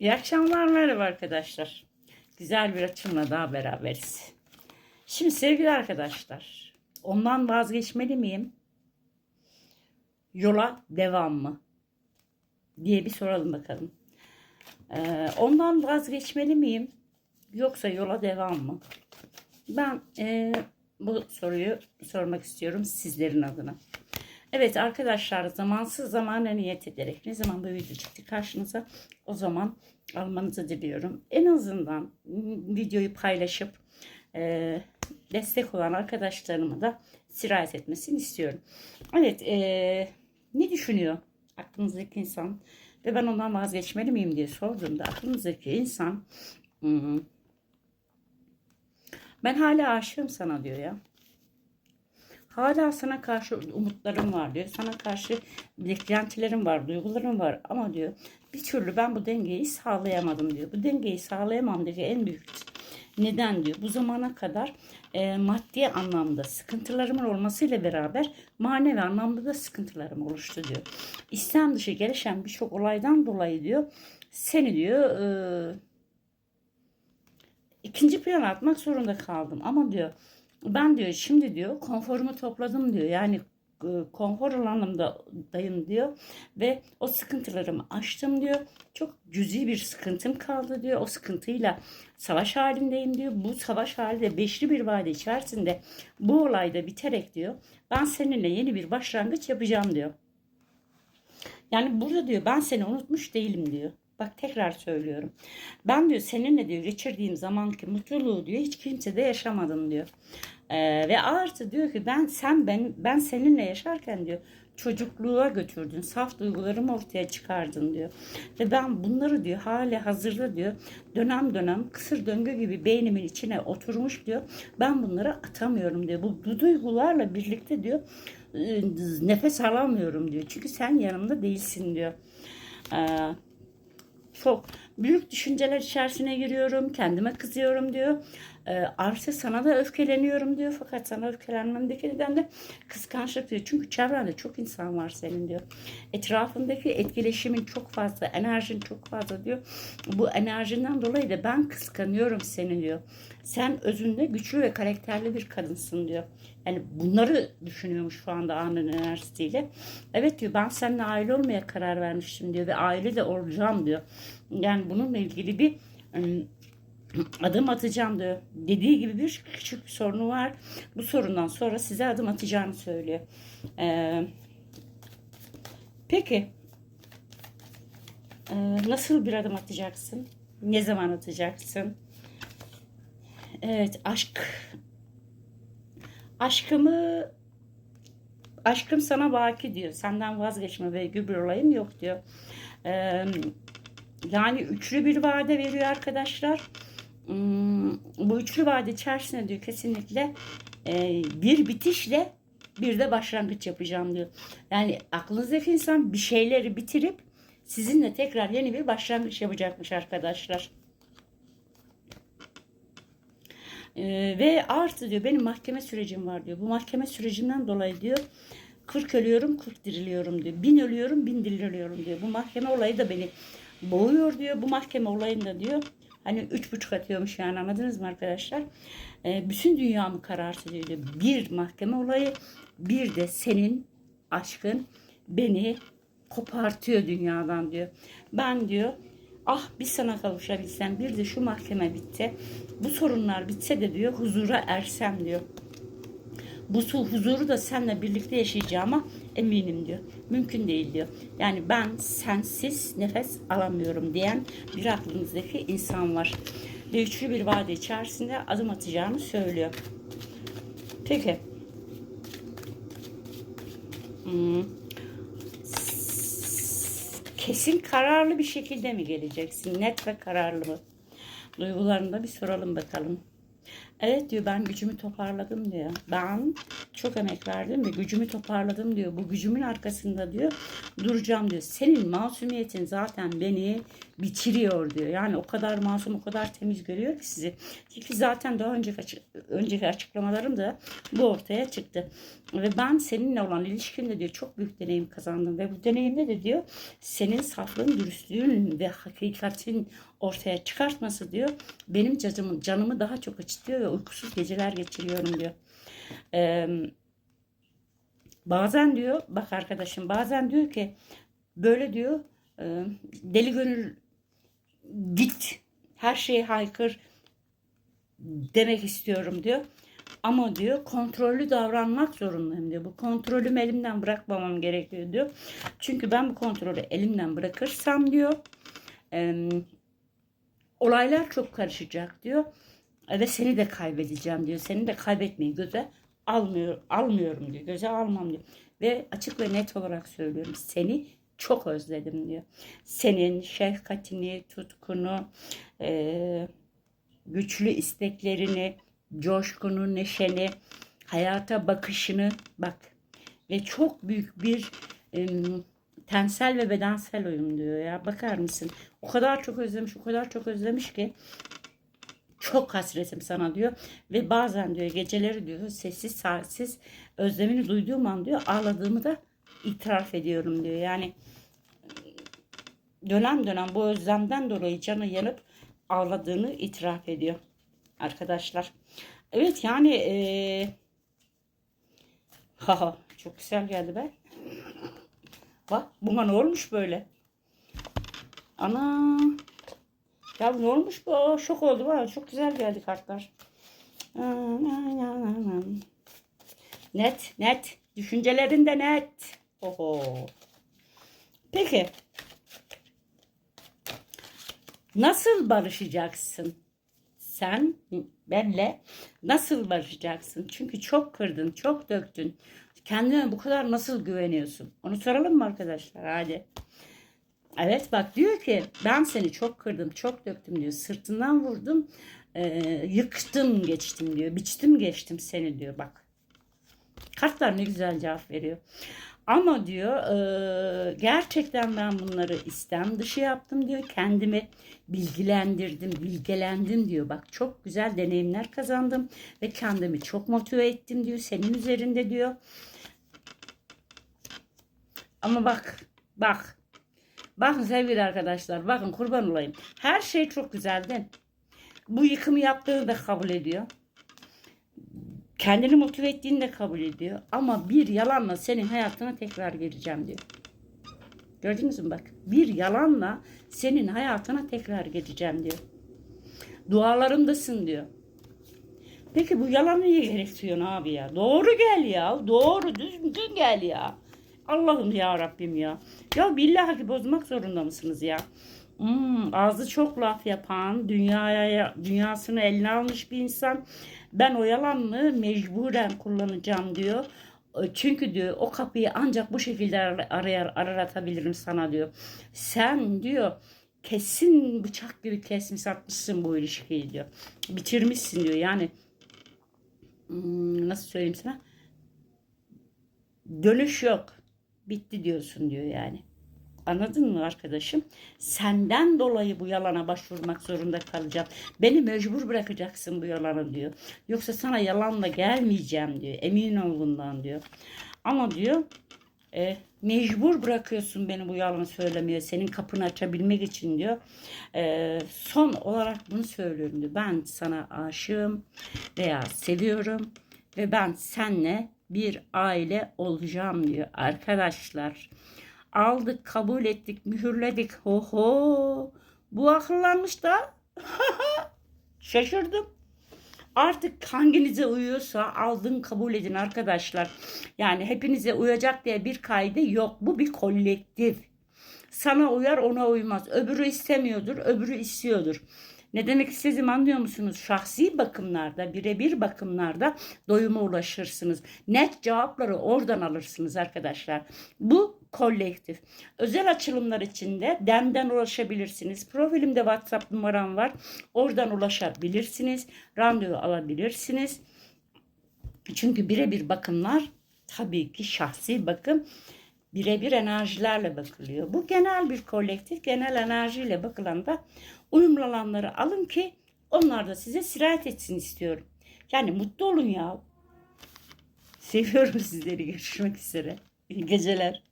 İyi akşamlar merhaba arkadaşlar. Güzel bir açımla daha beraberiz. Şimdi sevgili arkadaşlar, ondan vazgeçmeli miyim? Yola devam mı? diye bir soralım bakalım. Ee, ondan vazgeçmeli miyim? Yoksa yola devam mı? Ben e, bu soruyu sormak istiyorum sizlerin adına. Evet arkadaşlar zamansız zamana niyet ederek ne zaman bu video çıktı karşınıza o zaman almanızı diliyorum. En azından videoyu paylaşıp e, destek olan arkadaşlarıma da sirayet etmesini istiyorum. Evet e, ne düşünüyor aklınızdaki insan ve ben ondan vazgeçmeli miyim diye sorduğumda aklınızdaki insan hmm, ben hala aşığım sana diyor ya. Hala sana karşı umutlarım var diyor. Sana karşı beklentilerim var, duygularım var ama diyor bir türlü ben bu dengeyi sağlayamadım diyor. Bu dengeyi sağlayamam diyor en büyük neden diyor. Bu zamana kadar e, maddi anlamda sıkıntılarımın olmasıyla beraber manevi anlamda da sıkıntılarım oluştu diyor. İslam dışı gelişen birçok olaydan dolayı diyor seni diyor e, ikinci plana atmak zorunda kaldım ama diyor ben diyor şimdi diyor konforumu topladım diyor. Yani e, konfor alanımdayım diyor ve o sıkıntılarımı aştım diyor. Çok cüzi bir sıkıntım kaldı diyor. O sıkıntıyla savaş halindeyim diyor. Bu savaş halinde beşli bir vade içerisinde bu olayda biterek diyor. Ben seninle yeni bir başlangıç yapacağım diyor. Yani burada diyor ben seni unutmuş değilim diyor. Bak tekrar söylüyorum. Ben diyor seninle diyor geçirdiğim zamanki mutluluğu diyor hiç kimse de yaşamadım diyor. Ee, ve artı diyor ki ben sen ben ben seninle yaşarken diyor çocukluğa götürdün. Saf duygularımı ortaya çıkardın diyor. Ve ben bunları diyor hali hazırda diyor dönem dönem kısır döngü gibi beynimin içine oturmuş diyor. Ben bunları atamıyorum diyor. Bu, bu duygularla birlikte diyor e, nefes alamıyorum diyor. Çünkü sen yanımda değilsin diyor. Ee, çok büyük düşünceler içerisine giriyorum. Kendime kızıyorum diyor. E, artı sana da öfkeleniyorum diyor. Fakat sana öfkelenmemdeki neden de kıskançlık diyor. Çünkü çevrende çok insan var senin diyor. Etrafındaki etkileşimin çok fazla, enerjin çok fazla diyor. Bu enerjinden dolayı da ben kıskanıyorum seni diyor. Sen özünde güçlü ve karakterli bir kadınsın diyor. Yani bunları düşünüyormuş şu anda anın enerjisiyle. Evet diyor ben seninle aile olmaya karar vermiştim diyor ve aile de olacağım diyor. Yani bununla ilgili bir ım, adım atacağım diyor. Dediği gibi bir küçük bir sorunu var. Bu sorundan sonra size adım atacağını söylüyor. Ee, peki ee, nasıl bir adım atacaksın? Ne zaman atacaksın? Evet aşk aşkımı aşkım sana baki diyor. Senden vazgeçme ve bir olayım yok diyor. Ee, yani üçlü bir vade veriyor arkadaşlar. Hmm, bu üçlü vade içerisinde diyor kesinlikle e, bir bitişle bir de başlangıç yapacağım diyor. Yani aklınızdaki insan bir şeyleri bitirip sizinle tekrar yeni bir başlangıç yapacakmış arkadaşlar. Ee, ve artı diyor benim mahkeme sürecim var diyor. Bu mahkeme sürecinden dolayı diyor 40 ölüyorum 40 diriliyorum diyor. Bin ölüyorum bin diriliyorum diyor. Bu mahkeme olayı da beni boğuyor diyor. Bu mahkeme olayında diyor hani üç buçuk atıyormuş yani anladınız mı arkadaşlar? Ee, bütün dünyamı karartıyor diyor. Bir mahkeme olayı bir de senin aşkın beni kopartıyor dünyadan diyor. Ben diyor ah bir sana kavuşabilsem bir de şu mahkeme bitti. Bu sorunlar bitse de diyor huzura ersem diyor. Bu su huzuru da seninle birlikte yaşayacağıma eminim diyor. Mümkün değil diyor. Yani ben sensiz nefes alamıyorum diyen bir aklınızdaki insan var. Ve üçlü bir vade içerisinde adım atacağını söylüyor. Peki. Hmm kesin kararlı bir şekilde mi geleceksin? Net ve kararlı mı? Duygularını da bir soralım bakalım. Evet diyor ben gücümü toparladım diyor. Ben çok emek verdim ve gücümü toparladım diyor. Bu gücümün arkasında diyor duracağım diyor. Senin masumiyetin zaten beni bitiriyor diyor. Yani o kadar masum, o kadar temiz görüyor ki sizi. Ki zaten daha önceki, açık, önceki açıklamalarım da bu ortaya çıktı. Ve ben seninle olan ilişkimde diyor çok büyük deneyim kazandım. Ve bu deneyimde de diyor senin saflığın, dürüstlüğün ve hakikatin ortaya çıkartması diyor benim canımı, canımı daha çok acıtıyor ve uykusuz geceler geçiriyorum diyor. Ee, bazen diyor bak arkadaşım bazen diyor ki böyle diyor e, deli gönül git her şeye haykır demek istiyorum diyor. Ama diyor kontrollü davranmak zorundayım diyor. Bu kontrolümü elimden bırakmamam gerekiyor diyor. Çünkü ben bu kontrolü elimden bırakırsam diyor e, olaylar çok karışacak diyor. Ve seni de kaybedeceğim diyor. Seni de kaybetmeyi göze almıyor, almıyorum diyor. Göze almam diyor. Ve açık ve net olarak söylüyorum. Seni çok özledim diyor. Senin şefkatini, tutkunu, e, güçlü isteklerini, coşkunu, neşeni, hayata bakışını bak. Ve çok büyük bir e, tensel ve bedensel uyum diyor ya. Bakar mısın? O kadar çok özlemiş, o kadar çok özlemiş ki çok hasretim sana diyor ve bazen diyor geceleri diyor sessiz sessiz özlemini duyduğum an diyor ağladığımı da itiraf ediyorum diyor. Yani dönem dönem bu özlemden dolayı canı yanıp ağladığını itiraf ediyor arkadaşlar. Evet yani ee... haha çok güzel geldi be. Bak buna ne olmuş böyle? Ana ya ne olmuş bu? Şok oldu var. Çok güzel geldi kartlar. Net, net. Düşüncelerin de net. Oho. Peki. Nasıl barışacaksın? Sen benle nasıl barışacaksın? Çünkü çok kırdın, çok döktün. Kendine bu kadar nasıl güveniyorsun? Onu soralım mı arkadaşlar? Hadi. Evet bak diyor ki ben seni çok kırdım, çok döktüm diyor. Sırtından vurdum, e, yıktım geçtim diyor. Biçtim geçtim seni diyor bak. Kartlar ne güzel cevap veriyor. Ama diyor e, gerçekten ben bunları istem dışı yaptım diyor. Kendimi bilgilendirdim, bilgelendim diyor. Bak çok güzel deneyimler kazandım ve kendimi çok motive ettim diyor. Senin üzerinde diyor. Ama bak, bak Bakın sevgili arkadaşlar bakın kurban olayım. Her şey çok güzeldi. Bu yıkımı yaptığını da kabul ediyor. Kendini motive ettiğini de kabul ediyor. Ama bir yalanla senin hayatına tekrar geleceğim diyor. Gördünüz mü bak. Bir yalanla senin hayatına tekrar geleceğim diyor. Dualarımdasın diyor. Peki bu yalanı niye gerektiriyorsun abi ya? Doğru gel ya. Doğru düzgün gel ya. Allah'ım ya Rabbim ya. Ya billahi ki bozmak zorunda mısınız ya? Hmm, ağzı çok laf yapan, dünyaya dünyasını eline almış bir insan. Ben o yalanını mecburen kullanacağım diyor. Çünkü diyor o kapıyı ancak bu şekilde arayar araratabilirim sana diyor. Sen diyor kesin bıçak gibi kesmiş atmışsın bu ilişkiyi diyor. Bitirmişsin diyor. Yani hmm, nasıl söyleyeyim sana? Dönüş yok bitti diyorsun diyor yani. Anladın mı arkadaşım? Senden dolayı bu yalana başvurmak zorunda kalacağım. Beni mecbur bırakacaksın bu yalanı diyor. Yoksa sana yalanla gelmeyeceğim diyor. Emin ol bundan diyor. Ama diyor e, mecbur bırakıyorsun beni bu yalanı söylemeye. Senin kapını açabilmek için diyor. E, son olarak bunu söylüyorum diyor. Ben sana aşığım veya seviyorum ve ben senle bir aile olacağım diyor arkadaşlar. Aldık, kabul ettik, mühürledik. Ho ho. Bu akıllanmış da. Şaşırdım. Artık hanginize uyuyorsa aldın kabul edin arkadaşlar. Yani hepinize uyacak diye bir kaydı yok. Bu bir kolektif. Sana uyar ona uymaz. Öbürü istemiyordur, öbürü istiyordur. Ne demek istediğimi anlıyor musunuz? Şahsi bakımlarda, birebir bakımlarda doyuma ulaşırsınız. Net cevapları oradan alırsınız arkadaşlar. Bu kolektif. Özel açılımlar için de DEM'den ulaşabilirsiniz. Profilimde WhatsApp numaram var. Oradan ulaşabilirsiniz. Randevu alabilirsiniz. Çünkü birebir bakımlar tabii ki şahsi bakım birebir enerjilerle bakılıyor. Bu genel bir kolektif, genel enerjiyle bakılanda uyumlu olanları alın ki onlar da size sirayet etsin istiyorum. Yani mutlu olun ya. Seviyorum sizleri. Görüşmek üzere. İyi geceler.